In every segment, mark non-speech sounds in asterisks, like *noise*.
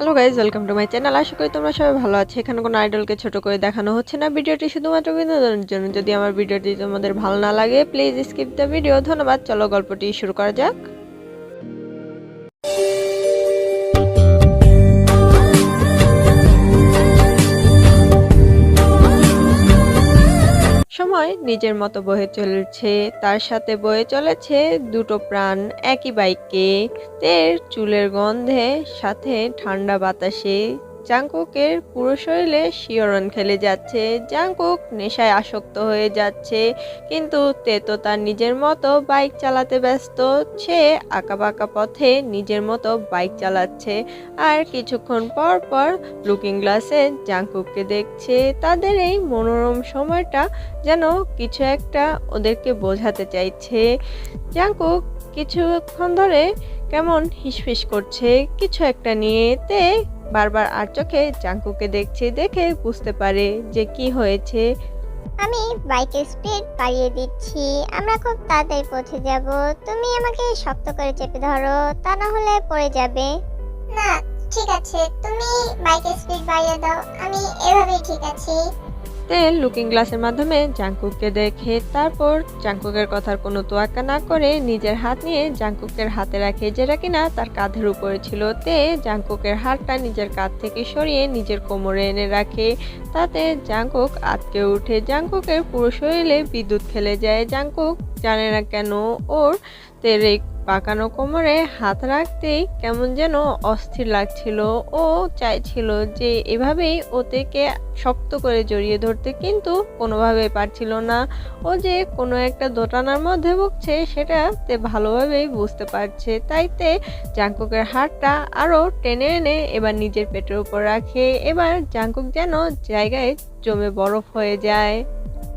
Hello guys welcome to my channel আশা করি তোমরা সবাই ভালো আছে। এখানে কোনো আইডলকে ছোট করে দেখানো হচ্ছে না। ভিডিওটি শুধুমাত্র বিনোদনের জন্য। যদি আমার ভিডিওটি তোমাদের ভালো না লাগে প্লিজ স্কিপ দ্য ভিডিও ধন্যবাদ। চলো গল্পটি শুরু করা যাক। সময় নিজের মতো বয়ে চলেছে, তার সাথে বয়ে চলেছে দুটো প্রাণ, একই বাইকে। তের চুলের গন্ধে, সাথে ঠান্ডা বাতাসে। জাংকুকের পুরো শরীরে শিহরণ খেলে যাচ্ছে। জাংকুক নেশায় আসক্ত হয়ে যাচ্ছে, কিন্তু তে তো তার নিজের মতো বাইক চালাতে ব্যস্ত। সে আঁকাবাঁকা পথে নিজের মতো বাইক চালাচ্ছে আর কিছুক্ষণ পর পর লুকিং গ্লাসে জাংকুককে দেখছে। তাদের এই মনোরম সময়টা যেন কিছু একটা ওদেরকে বোঝাতে চাইছে। জাংকুক কিছুক্ষণ ধরে কেমন হিসফিস করছে, কিছু একটা নিয়ে তে বারবার আর চোখে জাঙ্কুকে দেখছে দেখে বুঝতে পারে যে কি হয়েছে। আমি বাইকের স্পিড বাড়িয়ে দিচ্ছি আমরা খুব তাড়াতাড়ি পৌঁছে যাব। তুমি আমাকে শক্ত করে চেপে ধরো তা না হলে পড়ে যাবে। না ঠিক আছে তুমি বাইকের স্পিড বাড়িয়ে দাও আমি এভাবেই ঠিক আছি। তে লুকিং গ্লাসের মাধ্যমে জাংকুককে দেখে তারপর জাংকুকের কথার কোনো তোয়াক্কা না করে নিজের হাত নিয়ে জাংকুকের হাতে রাখে যেটা কিনা তার কাঁধের উপরে ছিল তে জাংকুকের হাতটা নিজের কাঁধ থেকে সরিয়ে নিজের কোমরে এনে রাখে। তাতে জাংকুক আটকে উঠে। জাংকুকের পুরো শরীরে বিদ্যুৎ খেলে যায়। জাংকুক জানে না কেন ওর তের পাকানো কোমরে হাত রাখতেই কেমন যেন অস্থির লাগছিল ও চাইছিল যে এভাবেই ওতেকে শক্ত করে জড়িয়ে ধরতে, কিন্তু কোনোভাবে পারছিল না ও যে কোনো একটা দোটানার মধ্যে ভুগছে সেটা তে ভালোভাবেই বুঝতে পারছে। তাই তে জাংকুকের হাতটা আরও টেনে এনে এবার নিজের পেটের উপর রাখে। এবার জাঙ্কুক যেন জায়গায় জমে বরফ হয়ে যায়।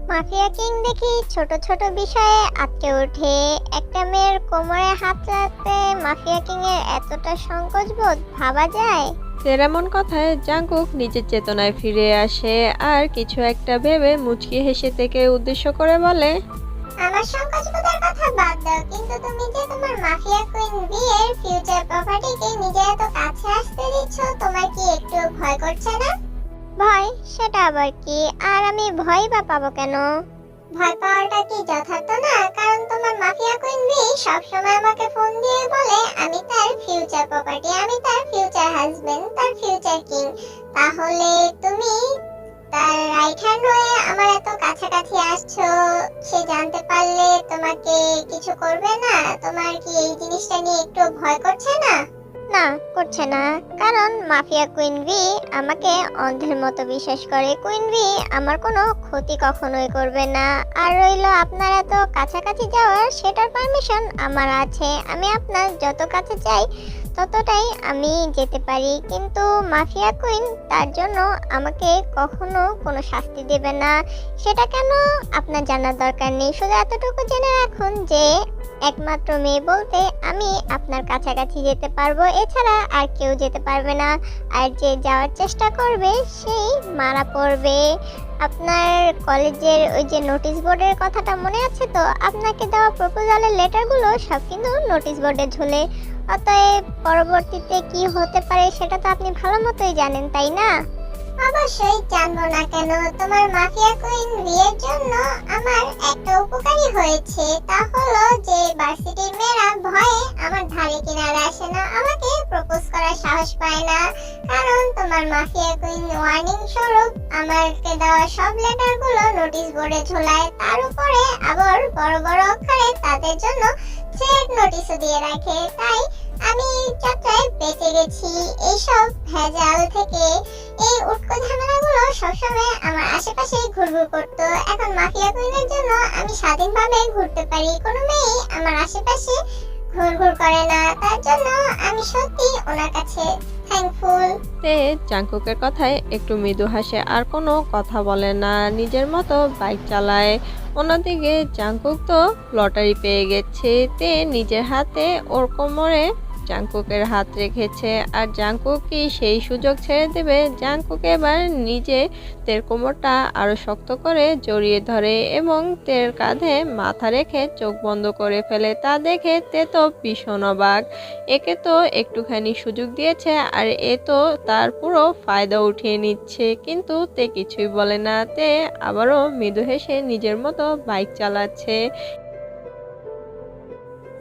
মাফিয়া কিং দেখি ছোট ছোট বিষয়ে আটকে ওঠে। একটা মেয়ের কোমরে হাত রাখতে মাফিয়া কিং এর এতটা সংকোচ বোধ ভাবা যায়। তেরামন কথায় জাংকুক নিজের চেতনায় ফিরে আসে আর কিছু একটা ভেবে মুচকি হেসে থেকে উদ্দেশ্য করে বলে আমার সংকোচ বোধের কথা বাদ দাও কিন্তু তুমি যে তোমার মাফিয়া কুইন বিয়ের ফিউচার প্রপার্টিকে নিজে এত কাছে আসতে দিচ্ছ তোমার কি একটু ভয় করছে না? ভয় সেটা আবার কি? আর আমি ভয় বা পাবো কেন? ভয় পাওয়াটা কি যথার্থ না? কারণ তোমার মাফিয়া কুইন বি সবসময় আমাকে ফোন দিয়ে বলে, আমি তার ফিউচার প্রপার্টি আমি তার ফিউচার হাজবেন্ড তার ফিউচার কিং তাহলে তুমি তার রাইট হ্যান্ড হয়ে আমার এত কাছাকাছি আসছো, সে জানতে পারলে তোমাকে কিছু করবে না? তোমার কি এই জিনিসটা নিয়ে একটু ভয় করছে না? না, করছে না। কারণ মাফিয়া কুইন ভি আমাকে অন্ধের মতো বিশ্বাস করে। কুইন ভি আমার কোনো ক্ষতি কখনোই করবে না। আর রইল আপনারা তো কাছাকাছি যাওয়ার সেটার পারমিশন আমার আছে। আমি আপনার যত কাছে চাই ততটাই আমি যেতে পারি, কিন্তু মাফিয়া কুইন তার জন্য আমাকে কখনো কোনো শাস্তি দেবে না। সেটা কেন? আপনার জানার দরকার নেই। শুধু এতটুকু জেনে রাখুন যে, একমাত্র মেয়ে বলতে আমি আপনার কাছাকাছি যেতে পারব। এছাড়া আর কেউ যেতে পারবে না। আর যে যাওয়ার চেষ্টা করবে, সেই মারা পড়বে। আপনার কলেজের ওই যে নোটিশ বোর্ডের কথাটা মনে আছে তো? আপনাকে দেওয়া প্রপোজালের লেটারগুলো সব কিন্তু নোটিশ বোর্ডে ঝুলে। অতএব পরবর্তীতে কি হতে পারে সেটা তো আপনি ভালো মতোই জানেন, তাই না? অবশ্যই জানব না কেন? তোমার মাফিয়া কুইন বিয়ের জন্য আমার একটা উপকারী হয়েছে। তা হলো যে ভার্সিটির মেয়েরা ভয়ে আমার ধারে কিনারে আসে না। আমাকে প্রপোজ করার সাহস পায় না। কারণ তোমার মাফিয়া কুইন ওয়ার্নিং স্বরূপ। আমাকে দেওয়া সব লেটারগুলো নোটিশ বোর্ডে ঝোলায়, তার উপরে আবার বড় বড় অক্ষরে তাদের জন্য থ্রেড নোটিশও দিয়ে রাখে। তাই আমি যাত্রায় বেঁচে গেছি। এইসব ভেজাল থেকে এই উটকো ঝামেলাগুলো সবসময় আমার আশেপাশে ঘুরঘুর করতো। এখন মাফিয়া কুইনের জন্য আমি স্বাধীনভাবে ঘুরতে পারি। কোনো মেয়ে আমার আশেপাশে ঘুরঘুর করে না। তার জন্য আমি সত্যি ওনার কাছে থ্যাঙ্কফুল তে জাংকুকের কথায় একটু মৃদু হাসে, আর কোনো কথা বলে না। নিজের মতো বাইক চালায়। অন্যদিকে জাংকুক তো লটারি পেয়ে গেছে। তে নিজের হাতে ওর কোমরে জাংকুকের হাত রেখেছে আর জাংকুক কি সেই সুযোগ ছেড়ে দেবে। জাংকুক এবার নিজে তের কোমরটা আরও শক্ত করে জড়িয়ে ধরে এবং তের কাঁধে মাথা রেখে চোখ বন্ধ করে ফেলে। তা দেখে তে তো ভীষণ অবাক। একে তো একটুখানি সুযোগ দিয়েছে আর এ তো তার পুরো ফায়দা উঠিয়ে নিচ্ছে। কিন্তু তে কিছুই বলে না। তে আবারও মৃদু হেসে নিজের মতো বাইক চালাচ্ছে।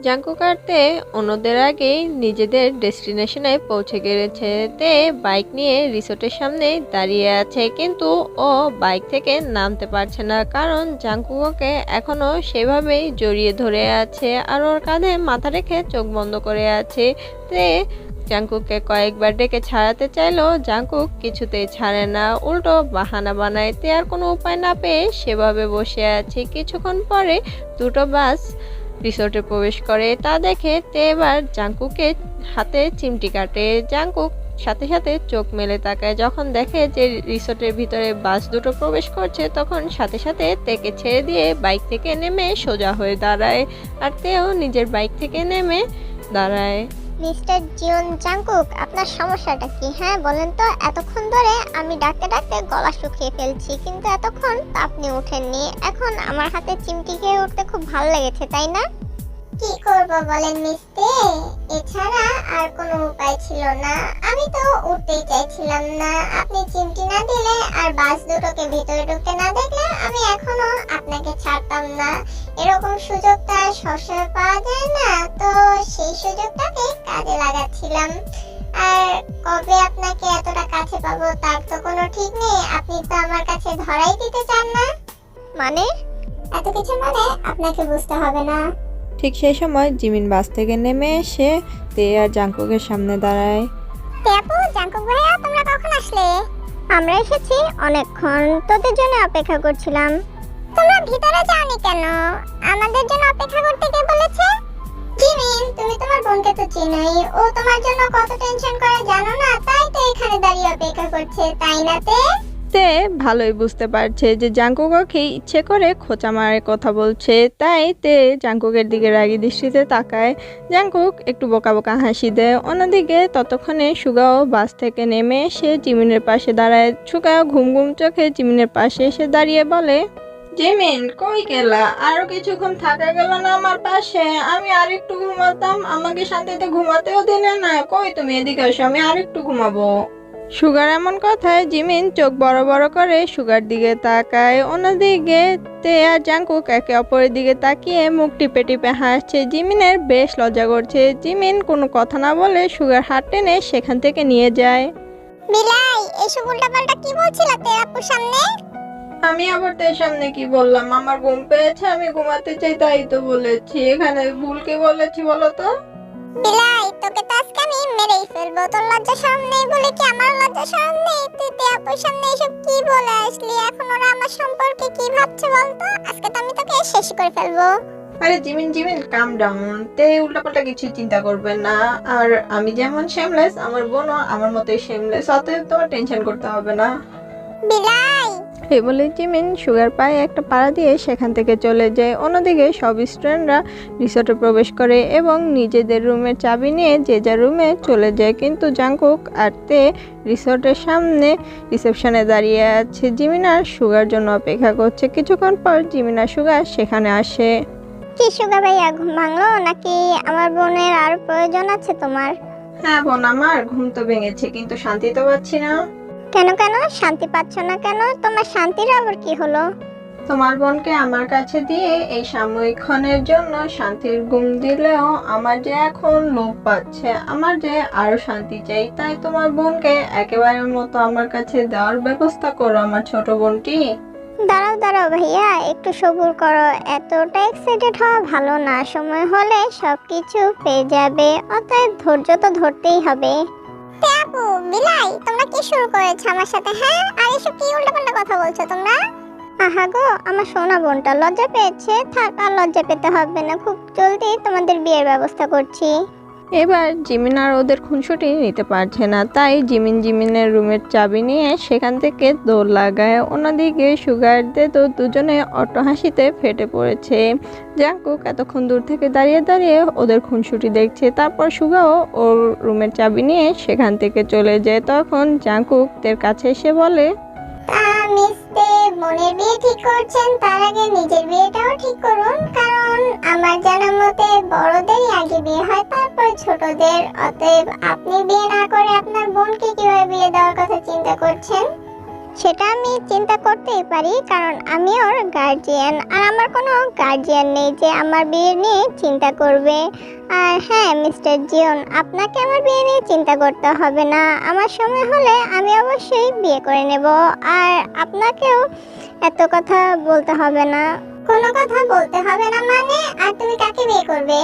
জাঙ্কুকারতে অন্যদের আগেই নিজেদের ডেস্টিনেশনে পৌঁছে গেছে তে বাইক নিয়ে রিসোর্টের সামনে দাঁড়িয়ে আছে, কিন্তু ও বাইক থেকে নামতে পারছে না। কারণ জাঙ্কুককে এখনও সেভাবেই জড়িয়ে ধরে আছে আর ওর কাঁধে মাথা রেখে চোখ বন্ধ করে আছে। তে জাঙ্কুককে কয়েকবার ডেকে ছাড়াতে চাইলেও জাঙ্কুক কিছুতেই ছাড়ে না। উল্টো বাহানা বানায়, তে আর কোনো উপায় না পেয়ে সেভাবে বসে আছে। কিছুক্ষণ পরে দুটো বাস রিসোর্টে প্রবেশ করে, তা দেখে তে এবার জাঙ্কুকে হাতে চিমটি কাটে। জাঙ্কুক সাথে সাথে চোখ মেলে তাকায়। যখন দেখে যে রিসোর্টের ভিতরে বাস দুটো প্রবেশ করছে, তখন সাথে সাথে তেকে ছেড়ে দিয়ে বাইক থেকে নেমে সোজা হয়ে দাঁড়ায়। আর তেও নিজের বাইক থেকে নেমে দাঁড়ায়। মিস্টার জিওন জাংকুক আপনার সমস্যাটা কি? হ্যাঁ বলেন তো, এতক্ষণ ধরে আমি ডাকতে ডাকতে গলা শুকিয়ে ফেলছি, কিন্তু এতক্ষণ তা আপনি ওঠেননি। এখন আমার হাতে চিমটি খেয়ে উঠতে খুব ভালো লেগেছে, তাই না? কি করব বলেন মিস্তে এছাড়া আর কোনো উপায় ছিল না। আমি তো উঠতেই চাইছিলাম না। আপনি চিমটি না দিলে আর বাস দুটোকে ভিতরে ঢুকতে না দেখলে আমি এখনও আপনাকে ছাড়তাম না। এরকম সুযোগটা সবসময় পাওয়া যায় না। তো সেই সুযোগটাকে কাজে লাগাচ্ছিলাম। আর কবে আপনাকে এতটা কাছে পাবো তার তো কোনো ঠিক নেই। আপনি তো আমার কাছে ধরাই দিতে চান না। মানে? এত কিছু মানে আপনাকে বুঝতে হবে না। ঠিক সেই সময় জিমিন বাস থেকে নেমে এসে তে আর জাঙ্কুকের সামনে দাঁড়ায়। আপু জাঙ্কুক ভাইয়া তোমরা কখন আসলে? আমরা এসেছি অনেকক্ষণ তোদের জন্য অপেক্ষা করছিলাম। তোমরা ভিতরে যাওনি কেন? আমাদের জন্য অপেক্ষা করতে কে বলেছে? জিমিন তুমি তোমার বোনকে তো চেনোই। ও তোমার জন্য কত টেনশন করে জানো না? তাই তো এখানে দাঁড়িয়ে অপেক্ষা করছে, তাই না তে? তে ভালোই বুঝতে পারছে যে জাঙ্কুককে ইচ্ছে করে খোঁচা কথা বলছে। তাই তে জাঙ্কুকের দিকে রাগী দৃষ্টিতে তাকায়। জাঙ্কুক একটু বোকা বোকা হাসি দেয়। অন্যদিকে ততক্ষণে সুগাও বাস থেকে নেমে এসে জিমিনের পাশে দাঁড়ায়। সুগাও ঘুম ঘুম চোখে জিমিনের পাশে এসে দাঁড়িয়ে বলে জিমিন, কই গেলা? আরও কিছুক্ষণ থাকা গেল না আমার পাশে। আমি আর একটু ঘুমাতাম। আমাকে শান্তিতে ঘুমাতেও দিলে না। কই তুমি এদিকে আসো আমি আর একটু ঘুমাবো। সুগার এমন কথায় জিমিন চোখ বড় বড় করে সুগার দিকে তাকায়। অন্যদিকে তে আর জাঙ্কুক একে অপরের দিকে তাকিয়ে মুখ টিপে টিপে হাসছে। জিমিনের বেশ লজ্জা করছে। জিমিন কোনো কথা না বলে সুগার হাত টেনে সেখান থেকে নিয়ে যায়। বিলাই, এসব উল্টাপাল্টা কি বলছিলা তে? আপুর সামনে? আমি আবার তোর সামনে কি বললাম? আমার ঘুম পেয়েছে আমি ঘুমাতে চাই তাই তো বলেছি। এখানে ভুল কি বলেছি বলো তো? বিলাই তোকে তো আজকে আমি মেরেই ফেলব। তোর লজ্জা শরম নেই বলে কি আমার লজ্জা শরম নেই? তুই তে আপুর সামনে এসব কি বলে আসলি? এখন ওরা আমার সম্পর্কে কি ভাবছে বলতো? আজকে তো আমি তোকে শেষ করে ফেলব। আরে জিমিন জিমিন কাম ডাউন তে উল্টাপাল্টা কিছু চিন্তা করবে না। আর আমি যেমন শেমলেস আমার বোনও আমার মতোই শেমলেস অতএব তোমার টেনশন করতে হবে না। বিলাই এই বলে জিমিন সুগার পায়ে একটা পাড়া দিয়ে সেখান থেকে চলে যায়। অন্যদিকে সব স্টুডেন্টরা রিসোর্টে প্রবেশ করে এবং নিজেদের রুমের চাবি নিয়ে যে যার রুমে চলে যায়। কিন্তু জাঙ্কুক আর তে রিসোর্টের সামনে রিসেপশনে দাঁড়িয়ে আছে। জিমিন আর সুগার জন্য অপেক্ষা করছে। কিছুক্ষণ পর জিমিন আর সুগার সেখানে আসে। কি সুগা ভাইয়া ঘুম ভাঙলো? নাকি আমার বোনের আর প্রয়োজন আছে তোমার? হ্যাঁ বোন আমার ঘুম তো ভেঙেছে কিন্তু শান্তি তো পাচ্ছি না। কেন কেন? শান্তি পাচ্ছ না কেন? তোমার শান্তির আবার কি হলো? তোমার বোনকে আমার কাছে দিয়ে এই সাময়িক ক্ষণের জন্য শান্তির ঘুম দিলেও আমার যে এখন লোভ পাচ্ছে আমার যে আরও শান্তি চাই তাই তোমার বোনকে একেবারের মতো আমার কাছে দেওয়ার ব্যবস্থা করো আমার ছোট বোনটি। দাঁড়াও দাঁড়াও ভাইয়া একটু সবুর করো। এতটা এক্সাইটেড হওয়া ভালো না। সময় হলে সবকিছু পেয়ে যাবে। অতএব ধৈর্য তো ধরতেই হবে। আপু, বিলাই, তোমরা কি শুরু করেছ আমার সাথে হ্যাঁ? আর এসব কি উল্টাপাল্টা কথা বলছো তোমরা? আহা গো, আমার সোনা বোনটা লজ্জা পেয়েছে। থাক, আর লজ্জা পেতে হবে না। খুব জলদি তোমাদের বিয়ের ব্যবস্থা করছি। এবার জিমিন আর ওদের খুনসুটি নিতে পারছে না। তাই জিমিন জিমিনের রুমের চাবি নিয়ে সেখান থেকে দৌড় লাগায়। অন্যদিকে সুগারদের তো দুজনে অট্ট হাসিতে ফেটে পড়েছে। জাঙ্কুক এতক্ষণ দূর থেকে দাঁড়িয়ে দাঁড়িয়ে ওদের খুনসুটি দেখছে। তারপর সুগাও ওর রুমের চাবি নিয়ে সেখান থেকে চলে যায়। তখন জাঙ্কুকদের কাছে এসে বলে মিস্তে বোনের বিয়ে ঠিক করছেন, তার আগে নিজের বিয়েটাও ঠিক করুন, কারণ আমার জানা মতে বড়দেরই আগে বিয়ে হয়, তারপর ছোটদের, অতএব আপনি বিয়ে না করে আপনার বোনকে কীভাবে বিয়ে দেওয়ার কথা চিন্তা করছেন? সেটা আমি চিন্তা করতেই পারি, কারণ আমি ওর গার্জিয়ান আর আমার কোনো গার্জিয়ান নেই যে আমার বিয়ে নিয়ে চিন্তা করবে। আর হ্যাঁ মিস্টার জিওন আপনাকে আমার বিয়ে নিয়ে চিন্তা করতে হবে না। আমার সময় হলে আমি অবশ্যই বিয়ে করে নেব। আর আপনাকেও এত কথা বলতে হবে না। কোনো কথা বলতে হবে না মানে? আর তুমি কাকে বিয়ে করবে?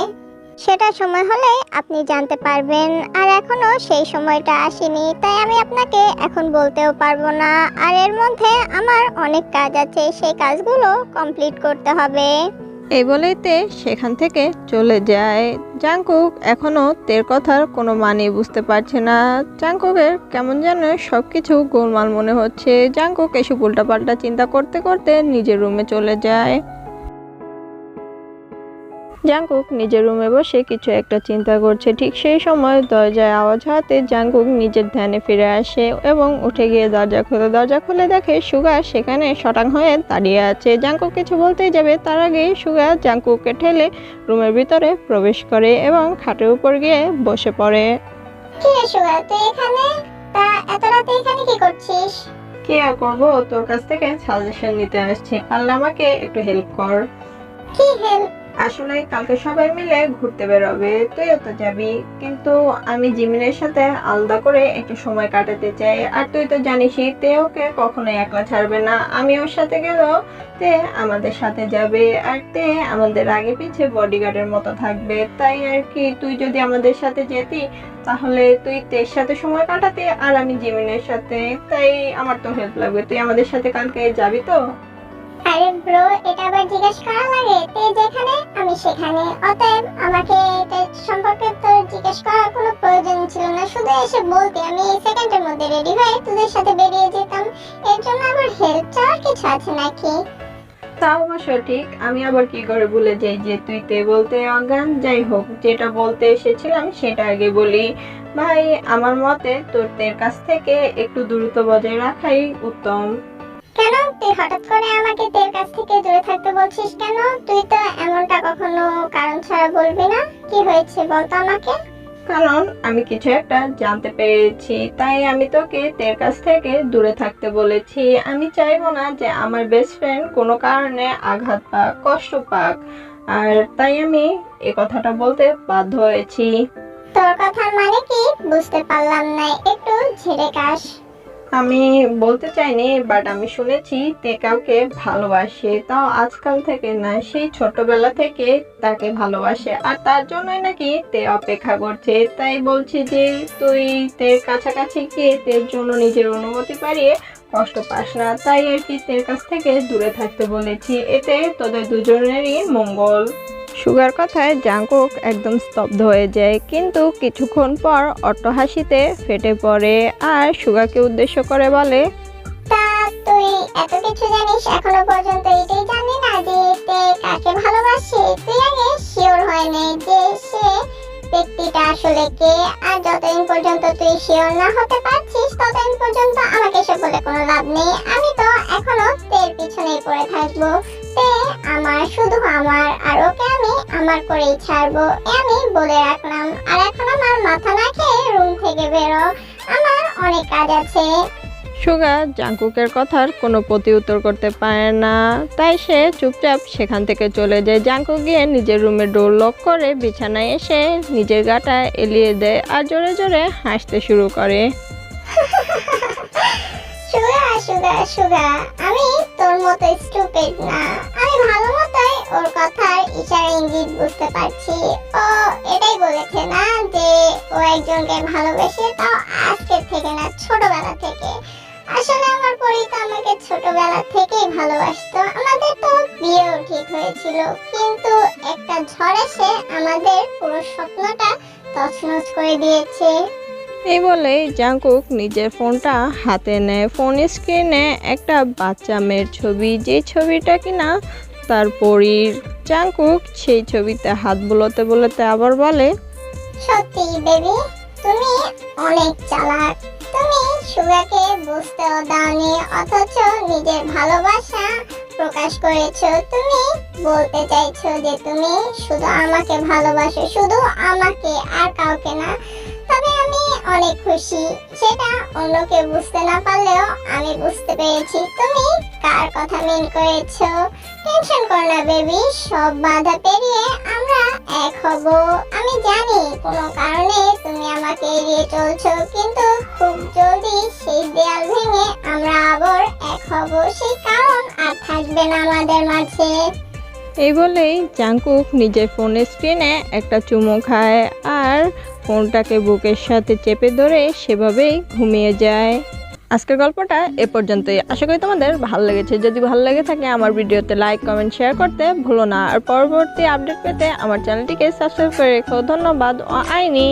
সেটা সময় হলে আপনি জানতে পারবেন। আর এখনও সেই সময়টা আসেনি, তাই আমি আপনাকে এখন বলতেও পারব না। আর এর মধ্যে আমার অনেক কাজ আছে, সেই কাজগুলো কমপ্লিট করতে হবে। এই বলেই তে সেখান থেকে চলে যায়। জাংকুক এখনও তের কথার কোনো মানে বুঝতে পারছে না। জাংকুকের কেমন যেন সব কিছু গোলমাল মনে হচ্ছে। জাংকুক এসব উল্টাপাল্টা চিন্তা করতে করতে নিজের রুমে চলে যায়। জাংকুক নিজের রুমে বসে কিছু একটা চিন্তা করছে। ঠিক সেই সময় দরজায় আওয়াজ হওয়াতে জাংকুক নিজের ধ্যানে ফিরে আসে এবং উঠে গিয়ে দরজা খুলে। দরজা খুলে দেখে সুগা সেখানে শটাং হয়ে দাঁড়িয়ে আছে। জাংকুক কিছু বলতেই যাবে তার আগেই সুগা জাংকুককে ঠেলে রুমের ভিতরে প্রবেশ করে এবং খাটের উপর গিয়ে বসে পড়ে। কি রে সুগা তুই এখানে? তা এত রাতে এখানে কি করছিস? কি আর করব? তোর কাছ থেকে সাজেশন নিতে আসছি। পারলে আমাকে একটু হেল্প কর। কি হেল্প আসলে কালকে সবাই মিলে ঘুরতে বেরোবে, তুইও তো যাবি। কিন্তু আমি জিমিনের সাথে আলাদা করে একটু সময় কাটাতে চাই। আর তুই তো জানিসই, তে ওকে কখনোই একলা ছাড়বে না। আমি ওর সাথে গেলেও তে আমাদের সাথে যাবে। আর তে আমাদের আগে পিছে বডিগার্ডের মতো থাকবে। তাই আর কি, তুই যদি আমাদের সাথে যেতি, তাহলে তুই তের সাথে সময় কাটাতে আর আমি জিমিনের সাথে। তাই আমার তো হেল্প লাগবে। তুই আমাদের সাথে কালকে যাবি তো? আরে ব্রো এটা আবার জিজ্ঞেস করা লাগে? তুই যেখানে, আমি সেখানে। অতএব আমাকে এটা সম্পর্কে তোর জিজ্ঞেস করার কোনো প্রয়োজন ছিল না। শুধু এসে বলতে, আমি এই সেকেন্ডের মধ্যে রেডি হয়ে তোদের সাথে বেরিয়ে যেতাম। এর জন্য আমার হেল্প চাওয়ার কিছু আছে নাকি? তা অবশ্য ঠিক। আমি আবার কি করে ভুলে যাই যে তুই তে বলতে অজ্ঞান? যাই হোক, যেটা বলতে এসেছিলাম, সেটা আগে বলি। ভাই, আমার মতে তোর তের কাছ থেকে একটু দূরত্ব বজায় রাখাই উত্তম। কেন? তুই হঠাৎ করে আমাকে তোর কাছ থেকে দূরে থাকতে বলছিস কেন? তুই তো এমনটা কখনো কারণ ছাড়া বলবি না। কি হয়েছে বলতো আমাকে। কারণ আমি কিছু একটা জানতে পেরেছি তাই আমি তোকে তের কাছ থেকে দূরে থাকতে বলেছি। আমি চাইব না যে আমার বেস্ট ফ্রেন্ড কোনো কারণে আঘাত পাক কষ্ট পাক আর তাই আমি এ কথাটা বলতে বাধ্য হয়েছি। তোর কথার মানে কি? বুঝতে পারলাম না একটু ঝেড়ে কাশ। আমি বলতে চাইনি বাট আমি শুনেছি তে কাউকে ভালোবাসে। তাও আজকাল থেকে না, সেই ছোটবেলা থেকে তাকে ভালোবাসে। আর তার জন্যই নাকি তে অপেক্ষা করছে। তাই বলছি যে, তুই তের কাছাকাছি গিয়ে তের জন্য নিজের অনুমতি পারিয়ে কষ্ট পাস না। তাই আর কি তের কাছ থেকে দূরে থাকতে বলেছি। এতে তোদের দুজনেরই মঙ্গল। সুগার কথায় জাঙ্কুক একদম স্তব্ধ হয়ে যায়, কিন্তু কিছুক্ষণ পর অট্টহাসিতে ফেটে পড়ে আর সুগাকে উদ্দেশ্য করে বলে, তা তুই জানিস? পর্যন্ত জানি না তুই যে সে আসলে কে পর্যন্ত না হতে পারছিস পর্যন্ত লাভ নেই। আমি তো এখনও তের পিছনেই পড়ে থাকব। তে আমার শুধু আমার আর ওকে আমি আমার করেই ছাড়বো আমি বলে রাখলাম। আর এখন আমার মাথা না খেয়ে রুম থেকে বেরো আমার অনেক কাজ আছে। সুগা জাঙ্কুকের কথার কোনো প্রতি উত্তর করতে পারে না। তাই সে চুপচাপ সেখান থেকে চলে যায়। জাঙ্কু গিয়ে নিজের রুমে ডোর লক করে বিছানায় এসে নিজের গাটা এলিয়ে দেয় আর জোরে জোরে হাসতে শুরু করে। *laughs* সুগা সুগা, আমি তোর মতো স্টুপিড না। আমি ভালো মতোই ওর কথার ইশারা ইঙ্গিত বুঝতে পারছি। ও এটাই বলেছে না যে, ও একজনকে ভালোবেসে তাও আজকের থেকে না, ছোটবেলা থেকে। আসলে আমার পরি তো আমাকে ছোটবেলা থেকেই ভালোবাসতো। আমাদের তো বিয়েও ঠিক হয়েছিল। কিন্তু একটা ঝড় এসে আমাদের পুরো স্বপ্নটা তছনছ করে দিয়েছে। এই বলে জাংকুক নিজের ফোনটা হাতে নেয়। ফোন স্ক্রিনে একটা বাচ্চা মেয়ের ছবি। যে ছবিটা কিনা তার পরীর। জাঙ্কুক সেই ছবিতে হাত বুলোতে বুলোতে আবার বলে, সত্যি বেবি, তুমি অনেক চালাক। তুমি সুগাকে বুঝতেও দাওনি, অথচ নিজের ভালোবাসা প্রকাশ করেছ। তুমি বলতে চাইছো যে তুমি শুধু আমাকে ভালোবাসো, শুধু আমাকে আর কাউকে না। অনেক খুশি। সেটা অন্যকে বুঝতে না পারলেও আমি বুঝতে পেরেছি। তুমি কার কথা মিন করেছ? টেনশন করো না বেবি সব বাধা পেরিয়ে আমরা এক হব। আমি জানি কোনো কারণে তুমি আমাকে এড়িয়ে চলছো, কিন্তু খুব জলদি সেই দেয়াল ভেঙে আমরা আবার এক হব। সেই কারণ আর থাকবে না আমাদের মাঝে। এই বলেই জাংকুক নিজের ফোনের স্ক্রিনে একটা চুমু খায়, আর ফোনটাকে বুকের সাথে চেপে ধরে সেভাবেই ঘুমিয়ে যায়। আজকের গল্পটা এ পর্যন্তই। আশা করি তোমাদের ভালো লেগেছে। যদি ভালো লেগে থাকে, আমার ভিডিওতে লাইক কমেন্ট শেয়ার করতে ভুলো না। আর পরবর্তী আপডেট পেতে আমার চ্যানেলটিকে সাবস্ক্রাইব করে রেখো। ধন্যবাদ। আইনি।